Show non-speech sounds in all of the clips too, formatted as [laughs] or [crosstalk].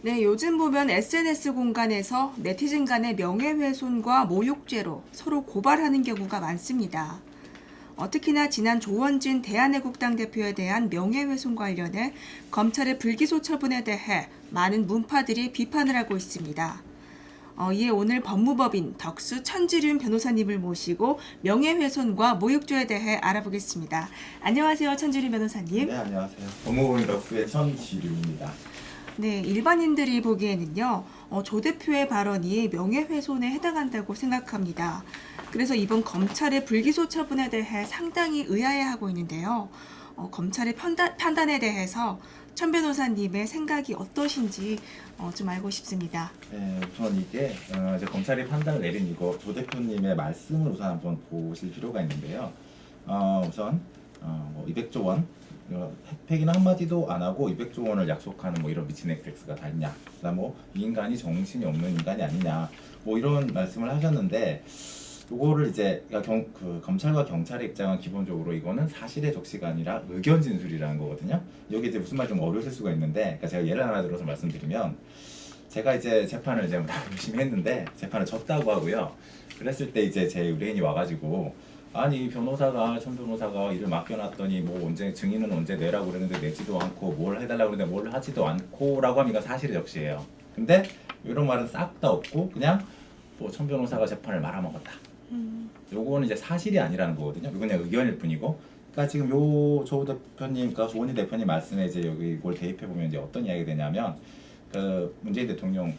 네, 요즘 보면 SNS 공간에서 네티즌 간의 명예훼손과 모욕죄로 서로 고발하는 경우가 많습니다. 어, 특히나 지난 조원진 대한애국당 대표에 대한 명예훼손 관련해 검찰의 불기소 처분에 대해 많은 문파들이 비판을 하고 있습니다. 어, 이에 오늘 법무법인 덕수 천지륜 변호사님을 모시고 명예훼손과 모욕죄에 대해 알아보겠습니다. 안녕하세요, 천지륜 변호사님. 네 안녕하세요. 법무부인 덕수의 천지류입니다. 네, 일반인들이 보기에는요, 어, 조 대표의 발언이 명예훼손에 해당한다고 생각합니다. 그래서 이번 검찰의 불기소 처분에 대해 상당히 의아해하고 있는데요. 어, 검찰의 판단, 판단에 대해서 천 변호사님의 생각이 어떠신지 어, 좀 알고 싶습니다. 네, 우선 이게 어, 이제 검찰이 판단을 내린 이거 조 대표님의 말씀을 우선 한번 보실 필요가 있는데요. 어, 우선 어, 뭐 200조 원 어, 혜택이나 한마디도 안 하고 200조 원을 약속하는 뭐 이런 미친 엑스가 다 있냐. 그다음 뭐이 인간이 정신이 없는 인간이 아니냐. 뭐 이런 말씀을 하셨는데 요거를 이제 그러니까 경, 그 검찰과 경찰의 입장은 기본적으로 이거는 사실의 적시가 아니라 의견 진술이라는 거거든요. 여기 이제 무슨 말좀 어려우실 수가 있는데, 그러니까 제가 예를 하나 들어서 말씀드리면, 제가 이제 재판을 이제 다 열심히 했는데 재판을 졌다고 하고요. 그랬을 때 이제 제 의뢰인이 와가지고 아니 변호사가 천 변호사가 일을 맡겨놨더니 뭐 언제 증인은 언제 내라고 그랬는데 내지도 않고 뭘 해달라고 그랬는데 뭘 하지도 않고라고 하면 이건 사실의 적시예요. 근데 이런 말은 싹 다 없고 그냥 뭐천 변호사가 재판을 말아먹었다. 요거는 이제 사실이 아니라는 거거든요. 이건 그냥 의견일 뿐이고. 그러니까 지금 요조 대표님, 그러니까 조원희 대표님 말씀에 이제 여기 이걸 대입해 보면 이제 어떤 이야기가 되냐면 그 문재인 대통령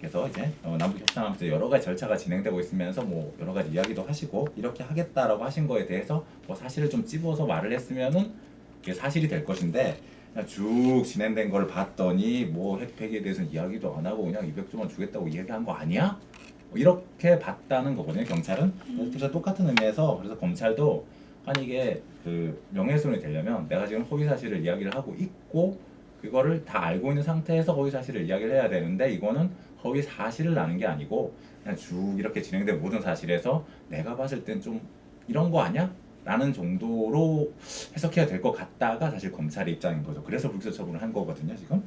께서 이제 어, 남북 협상하면서 여러 가지 절차가 진행되고 있으면서 뭐 여러 가지 이야기도 하시고 이렇게 하겠다라고 하신 거에 대해서 뭐 사실을 좀 찝어서 말을 했으면은 이게 사실이 될 것인데 그냥 쭉 진행된 걸 봤더니 뭐 혜택에 대해서는 이야기도 안 하고 그냥 200조 원 주겠다고 이야기한 거 아니야? 뭐 이렇게 봤다는 거거든요 경찰은 그래서 똑같은 의미에서 그래서 검찰도 아니 이게 그 명예훼손이 되려면 내가 지금 허위 사실을 이야기를 하고 있고 그거를 다 알고 있는 상태에서 허위 사실을 이야기를 해야 되는데 이거는 허위 사실을 나는 게 아니고 그냥 쭉 이렇게 진행된 모든 사실에서 내가 봤을 땐 좀 이런 거 아니야? 라는 정도로 해석해야 될 것 같다가 사실 검찰의 입장인 거죠. 그래서 불기소 처분을 한 거거든요, 지금.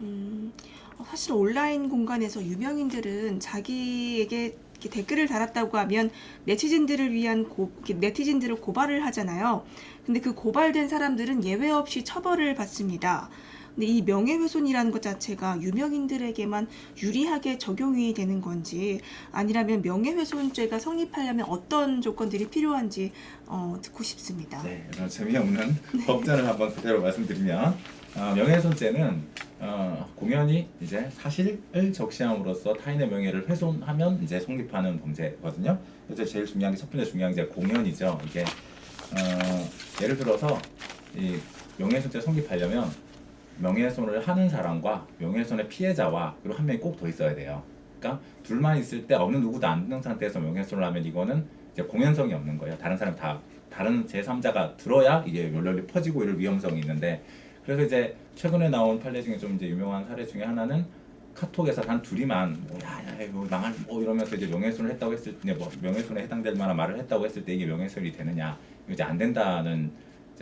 음, 어, 사실 온라인 공간에서 유명인들은 자기에게 이렇게 댓글을 달았다고 하면 네티즌들을 위한 고, 네티즌들을 고발을 하잖아요. 근데 그 고발된 사람들은 예외 없이 처벌을 받습니다. 근데 이 명예훼손이라는 것 자체가 유명인들에게만 유리하게 적용이 되는 건지 아니라면 명예훼손죄가 성립하려면 어떤 조건들이 필요한지 어, 듣고 싶습니다. 네, 재미없는 법전을 한번 그대로 말씀드리면 어, 명예훼손죄는 어, 공연히 이제 사실을 적시함으로써 타인의 명예를 훼손하면 이제 성립하는 범죄거든요. 그래서 제일 중요한 게 첫 번째 중요한 게 공연이죠. 이게 어, 예를 들어서 이 명예훼손죄 성립하려면 명예훼손을 하는 사람과 명예훼손의 피해자와 그리고 한 명이 꼭 더 있어야 돼요. 그러니까 둘만 있을 때 어느 누구도 안 듣는 상태에서 명예훼손을 하면 이거는 이제 공연성이 없는 거예요. 다른 사람 다 다른 제3자가 들어야 이게 널리 퍼지고 이럴 위험성이 있는데 그래서 이제 최근에 나온 판례 중에 좀 이제 유명한 사례 중에 하나는 카톡에서 단 둘이만 뭐 야야 이거 망할 뭐 이러면서 이제 명예훼손을 했다고 했을 때뭐 명예훼손에 해당될 만한 말을 했다고 했을 때 이게 명예훼손이 되느냐 이제 안 된다는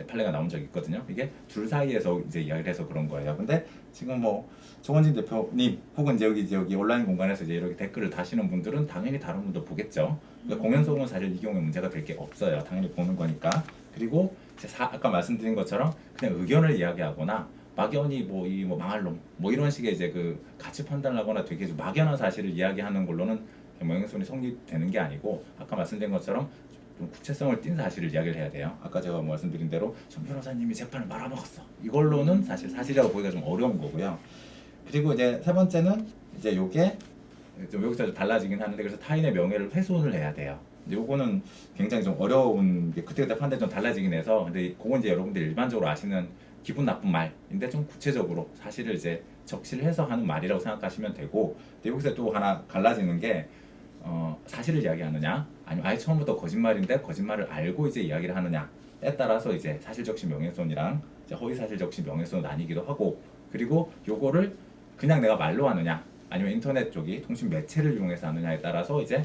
판례가 나온 적이 있거든요. 이게 둘 사이에서 이제 이야기를 해서 그런 거예요. 근데 지금 뭐 정원진 대표님 혹은 이제 여기 이제 여기 온라인 공간에서 이제 이렇게 댓글을 다시는 분들은 당연히 다른 분도 보겠죠. 그러니까 공연성은 사실 이 경우에 문제가 될 게 없어요. 당연히 보는 거니까. 그리고 사, 아까 말씀드린 것처럼 그냥 의견을 이야기하거나 막연히 뭐 이 뭐 망할 놈 뭐 이런 식의 이제 그 가치 판단을 하거나 되게 좀 막연한 사실을 이야기하는 걸로는 명예훼손이 성립되는 게 아니고 아까 말씀드린 것처럼 좀 구체성을 띈 사실을 이야기를 해야 돼요. 아까 제가 말씀드린 대로 전 변호사님이 재판을 말아먹었어. 이걸로는 사실 사실이라고 보기가 좀 어려운 거고요. 그리고 이제 세 번째는 이제 요게 좀 여기서 좀 달라지긴 하는데 그래서 타인의 명예를 훼손을 해야 돼요. 요거는 굉장히 좀 어려운 게 그때그때 판단이 좀 달라지긴 해서 근데 그건 이제 여러분들 일반적으로 아시는 기분 나쁜 말인데 좀 구체적으로 사실을 이제 적시를 해서 하는 말이라고 생각하시면 되고 근데 여기서 또 하나 갈라지는 게 어, 사실을 이야기하느냐? 아니면 아예 처음부터 거짓말인데 거짓말을 알고 이제 이야기를 하느냐에 따라서 이제 사실 적시 명예훼손이랑 이제 허위 사실 적시 명예훼손 나뉘기도 하고 그리고 요거를 그냥 내가 말로 하느냐? 아니면 인터넷 쪽이 통신 매체를 이용해서 하느냐에 따라서 이제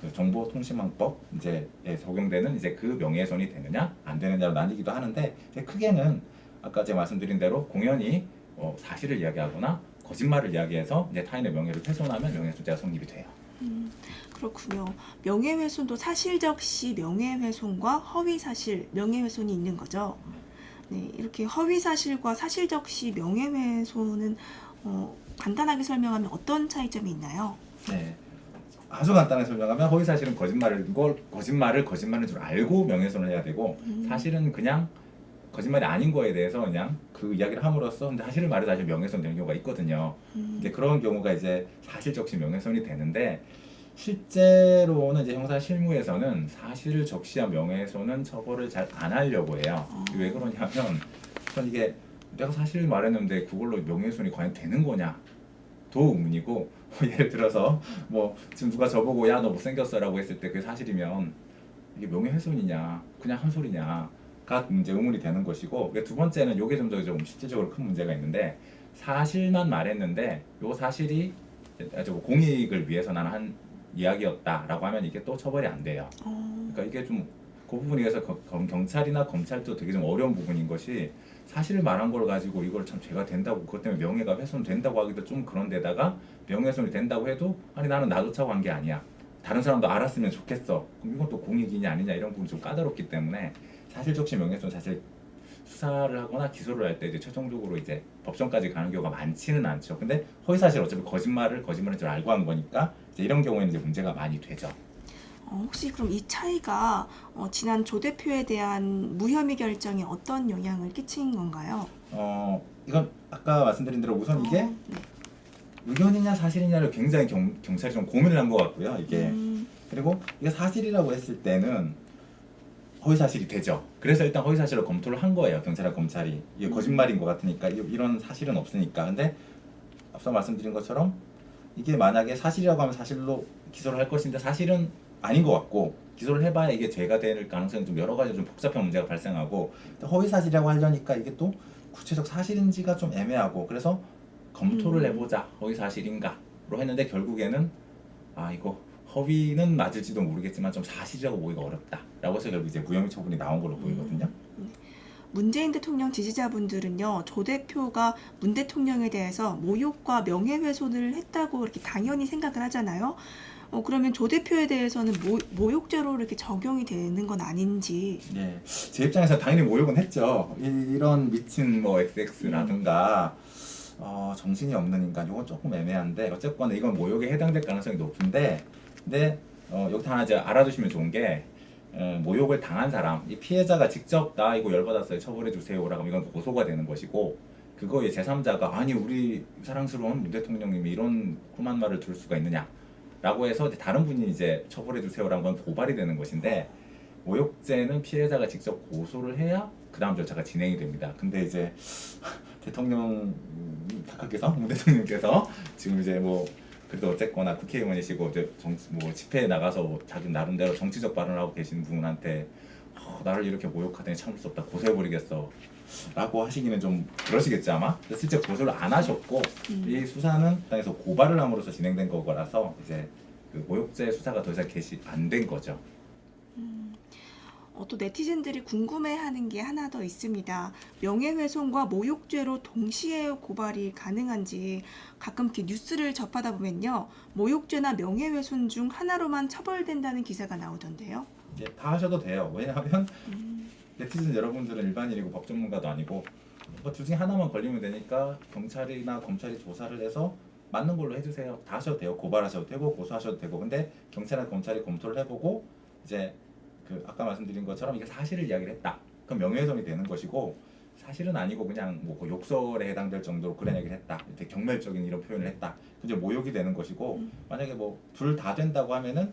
그 정보통신망법 이제 에 적용되는 이제 그 명예훼손이 되느냐? 안 되느냐로 나뉘기도 하는데 크게는 아까 제가 말씀드린 대로 공연히 어, 사실을 이야기하거나 거짓말을 이야기해서 이제 타인의 명예를 훼손하면 명예훼손죄가 성립이 돼요. 음, 그렇군요. 명예훼손도 사실적 시 명예훼손과 허위사실 명예훼손이 있는 거죠. 네, 이렇게 허위사실과 사실적 시 명예훼손은 어, 간단하게 설명하면 어떤 차이점이 있나요? 네. 아주 간단하게 설명하면 허위 사실은 거짓말을 걸 거짓말을 거짓말인 줄 알고 명예훼손을 해야 되고 음. 사실은 그냥 거짓말이 아닌 거에 대해서 그냥 그 이야기를 함으로써 근데 사실을 말해서 사실 명예훼손 되는 경우가 있거든요. 음, 이제 그런 경우가 이제 사실적시 명예훼손이 되는데 실제로는 이제 형사 실무에서는 사실을 적시한 명예훼손은 처벌을 잘 안 하려고 해요. 어. 왜 그러냐면 우선 이게 내가 사실을 말했는데 그걸로 명예훼손이 과연 되는 거냐? 도 의문이고 예를 들어서 뭐 지금 누가 저보고 야 너 못생겼어라고 했을 때 그게 사실이면 이게 명예훼손이냐 그냥 한 소리냐 가 이제 의문이 되는 것이고 그두 번째는 요게 좀 더 좀 실질적으로 큰 문제가 있는데 사실만 말했는데 요 사실이 아주 뭐 공익을 위해서 나는 한 이야기였다라고 하면 이게 또 처벌이 안 돼요. 어, 그러니까 이게 좀 그 부분에 검- 경찰이나 검찰도 되게 좀 어려운 부분인 것이 사실을 말한 걸 가지고 이걸 참 죄가 된다고 그것 때문에 명예가 훼손된다고 하기도 좀 그런데다가 명예훼손이 된다고 해도 아니 나는 나조차고 한게 아니야. 다른 사람도 알았으면 좋겠어. 그럼 이건 또 공익이냐 아니냐 이런 부분이 좀 까다롭기 때문에 사실적시 명예훼손 사실 수사를 하거나 기소를 할 때 이제 최종적으로 이제 법정까지 가는 경우가 많지는 않죠 근데 허위 사실 어차피 거짓말을 거짓말인 줄 알고 한 거니까 이제 이런 경우에는 이제 문제가 많이 되죠 어, 혹시 그럼 이 차이가 어, 지난 조 대표에 대한 무혐의 결정에 어떤 영향을 끼친 건가요? 어 이건 아까 말씀드린 대로 우선 이게 어, 네. 의견이냐 사실이냐를 굉장히 경, 경찰이 좀 고민을 한 것 같고요. 이게 음, 그리고 이게 사실이라고 했을 때는 허위 사실이 되죠. 그래서 일단 허위 사실을 검토를 한 거예요. 경찰과 검찰이 이게 음. 거짓말인 것 같으니까 이- 이런 사실은 없으니까. 근데 앞서 말씀드린 것처럼 이게 만약에 사실이라고 하면 사실로 기소를 할 것인데 사실은 아닌 것 같고 기소를 해봐야 이게 죄가 될 가능성이 좀 여러 가지 좀 복잡한 문제가 발생하고 또 허위 사실이라고 하려니까 이게 또 구체적 사실인지가 좀 애매하고 그래서 검토를 음. 해보자 허위 사실인가로 했는데 결국에는 아 이거 허위는 맞을지도 모르겠지만 좀 사실이라고 보기가 어렵다라고 해서 결국 이제 무혐의 처분이 나온 걸로 보이거든요. 문재인 대통령 지지자분들은요, 조 대표가 문 대통령에 대해서 모욕과 명예훼손을 했다고 이렇게 당연히 생각을 하잖아요. 어, 그러면 조 대표에 대해서는 모, 모욕죄로 이렇게 적용이 되는 건 아닌지. 예, 제 입장에서 당연히 모욕은 했죠. 이, 런 미친 뭐 XX라든가 어, 정신이 없는 인간 이건 조금 애매한데 어쨌거나 이건 모욕에 해당될 가능성이 높은데 근데 어, 여기 하나 이제 알아두시면 좋은 게 어, 모욕을 당한 사람, 이 피해자가 직접 나 이거 열받았어요 처벌해 주세요라고 하면 이건 고소가 되는 것이고 그거에 제3자가 아니 우리 사랑스러운 문 대통령님이 이런 험한 말을 들을 수가 있느냐 라고 해서 다른 분이 이제 처벌해 주세요라는 건 고발이 되는 것인데 모욕죄는 피해자가 직접 고소를 해야 그 다음 절차가 진행이 됩니다. 근데 이제 [laughs] 대통령 각하께서 문 대통령께서 지금 이제 뭐 그래도 어쨌거나 국회의원이시고 이제 정, 뭐 집회에 나가서 뭐 자기 나름대로 정치적 발언을 하고 계신 분한테 어, 나를 이렇게 모욕하더니 참을 수 없다 고소해버리겠어 라고 하시기는 좀 그러시겠지 아마 근데 실제 고소를 안 하셨고 음. 이 수사는 땅에서 고발을 함으로써 진행된 거라서 이제 그 모욕죄 수사가 더 이상 개시 안 된 거죠. 어, 또 네티즌들이 궁금해하는 게 하나 더 있습니다. 명예훼손과 모욕죄로 동시에 고발이 가능한지 가끔 이렇게 뉴스를 접하다 보면요, 모욕죄나 명예훼손 중 하나로만 처벌된다는 기사가 나오던데요. 예, 다 하셔도 돼요. 왜냐하면 음, 네티즌 여러분들은 일반인이고 법 전문가도 아니고 뭐 둘 중에 하나만 걸리면 되니까 경찰이나 검찰이 조사를 해서 맞는 걸로 해주세요. 다 하셔도 돼요. 고발하셔도 되고 고소하셔도 되고 근데 경찰이나 검찰이 검토를 해보고 이제 그 아까 말씀드린 것처럼 이게 사실을 이야기를 했다. 그럼 명예훼손이 되는 것이고 사실은 아니고 그냥 뭐 그 욕설에 해당될 정도로 그런 얘기를 했다. 이렇게 경멸적인 이런 표현을 했다. 그게 모욕이 되는 것이고 음. 만약에 뭐 둘 다 된다고 하면은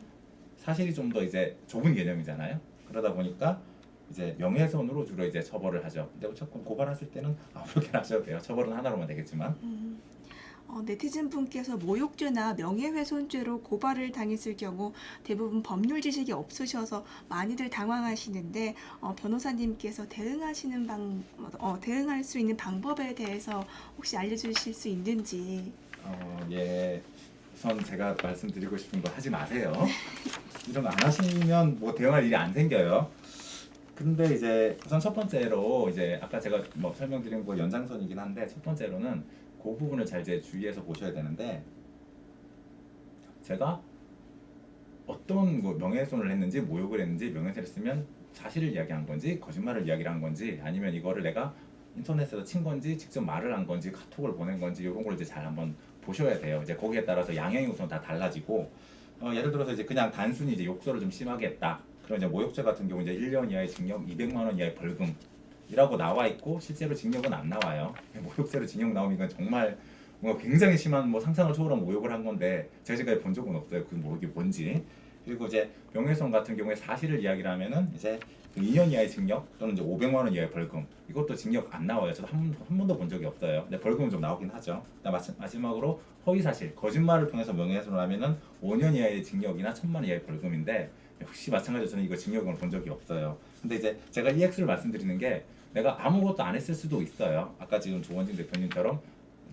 사실이 좀 더 이제 좁은 개념이잖아요. 그러다 보니까 이제 명예훼손으로 주로 이제 처벌을 하죠. 근데 어쨌건 고발하실 때는 아무렇게나 하셔도 돼요. 처벌은 하나로만 되겠지만. 음. 어, 네티즌 분께서 모욕죄나 명예훼손죄로 고발을 당했을 경우 대부분 법률 지식이 없으셔서 많이들 당황하시는데 어, 변호사님께서 대응하시는 방 어, 대응할 수 있는 방법에 대해서 혹시 알려주실 수 있는지 어, 예. 우선 제가 말씀드리고 싶은 거 하지 마세요. [laughs] 이런 거안 하시면 뭐 대응할 일이 안 생겨요. 근데 이제 우선 첫 번째로 이제 아까 제가 뭐 설명드린 거 연장선이긴 한데 첫 번째로는 그 부분을 잘 이제 주의해서 보셔야 되는데 제가 어떤 뭐 명예훼손을 했는지 모욕을 했는지 명예훼손을 쓰면 사실을 이야기한 건지 거짓말을 이야기한 건지 아니면 이거를 내가 인터넷에서 친 건지 직접 말을 한 건지 카톡을 보낸 건지 이런 걸 이제 잘 한번 보셔야 돼요. 이제 거기에 따라서 양형이 우선 다 달라지고 어, 예를 들어서 이제 그냥 단순히 이제 욕설을 좀 심하게 했다. 그럼 이제 모욕죄 같은 경우 이제 1년 이하의 징역, 200만 원 이하의 벌금 이라고 나와 있고 실제로 징역은 안 나와요. 모욕죄로 징역 나오면 이건 정말 뭔가 굉장히 심한 뭐 상상을 초월한 모욕을 한 건데 제가 지금까지 본 적은 없어요. 그 모욕이 뭔지. 그리고 이제 명예훼손 같은 경우에 사실을 이야기를 하면은 이제 그 2년 이하의 징역 또는 이제 500만 원 이하의 벌금 이것도 징역 안 나와요. 저도 한, 번- 한 번도 본 적이 없어요. 근데 벌금은 좀 나오긴 하죠. 마지막으로 허위 사실 거짓말을 통해서 명예훼손을 하면은 5년 이하의 징역이나 1천만 원 이하의 벌금인데 역시 마찬가지로 저는 이거 징역을 본 적이 없어요. 근데 이제 제가 EX를 말씀드리는 게 내가 아무것도 안 했을 수도 있어요. 아까 지금 조원진 대표님처럼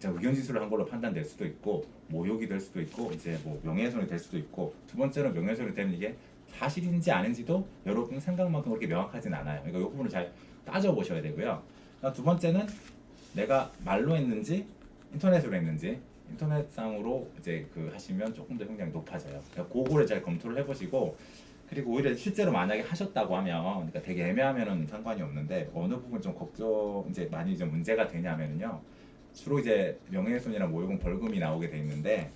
의견 지수를 한 걸로 판단될 수도 있고 모욕이 될 수도 있고 이제 뭐 명예훼손이 될 수도 있고 두 번째는 명예훼손이 되면 이게 사실인지 아닌지도 여러분 생각만큼 그렇게 명확하진 않아요. 그러니까 이 부분을 잘 따져 보셔야 되고요. 두 번째는 내가 말로 했는지 인터넷으로 했는지 인터넷상으로 이제 그 하시면 조금 더 형량이 높아져요. 그러니까 그거를 잘 검토를 해보시고 그리고 오히려 실제로 만약에 하셨다고 하면 그러니까 되게 애매하면은 상관이 없는데 어느 부분 좀 걱정 이제 많이 좀 문제가 되냐면은요. 주로 이제 명예훼손이나 모욕은 벌금이 나오게 돼 있는데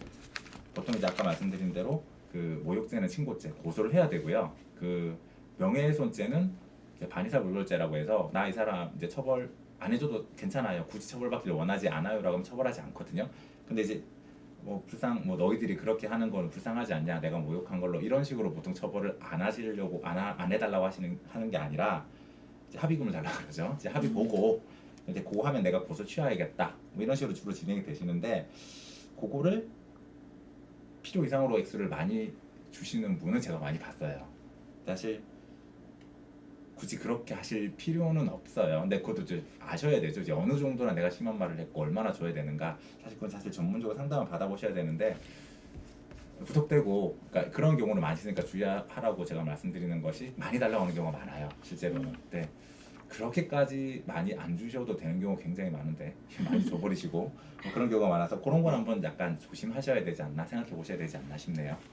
보통 이제 아까 말씀드린 대로 그 모욕죄는 친고죄 고소를 해야 되고요. 그 명예훼손죄는 이제 반의사 불벌죄라고 해서 나 이 사람 이제 처벌 안 해줘도 괜찮아요. 굳이 처벌받기를 원하지 않아요라고 하면 처벌하지 않거든요. 근데 이제 뭐 불쌍 뭐 너희들이 그렇게 하는 거는 불쌍하지 않냐 내가 모욕한 걸로 이런 식으로 보통 처벌을 안 하시려고 안, 하, 안 해달라고 하시는 하는 게 아니라 이제 합의금을 달라 [laughs] 그러죠. 이제 합의 보고 이제 그거 하면 내가 고소 취하야겠다. 뭐 이런 식으로 주로 진행이 되시는데 그거를 필요 이상으로 액수를 많이 주시는 분은 제가 많이 봤어요. 사실 굳이 그렇게 하실 필요는 없어요. 근데 그것도 이제 아셔야 되죠. 이제 어느 정도나 내가 심한 말을 했고 얼마나 줘야 되는가. 사실 그건 사실 전문적으로 상담을 받아보셔야 되는데 부탁되고 그러니까 그런 경우는 많으시니까 주의하라고 제가 말씀드리는 것이 많이 달라고 하는 경우가 많아요. 실제로는. 네. 그렇게까지 많이 안 주셔도 되는 경우 굉장히 많은데 많이 줘버리시고 뭐 그런 경우가 많아서 그런 건 한번 약간 조심하셔야 되지 않나 생각해 보셔야 되지 않나 싶네요.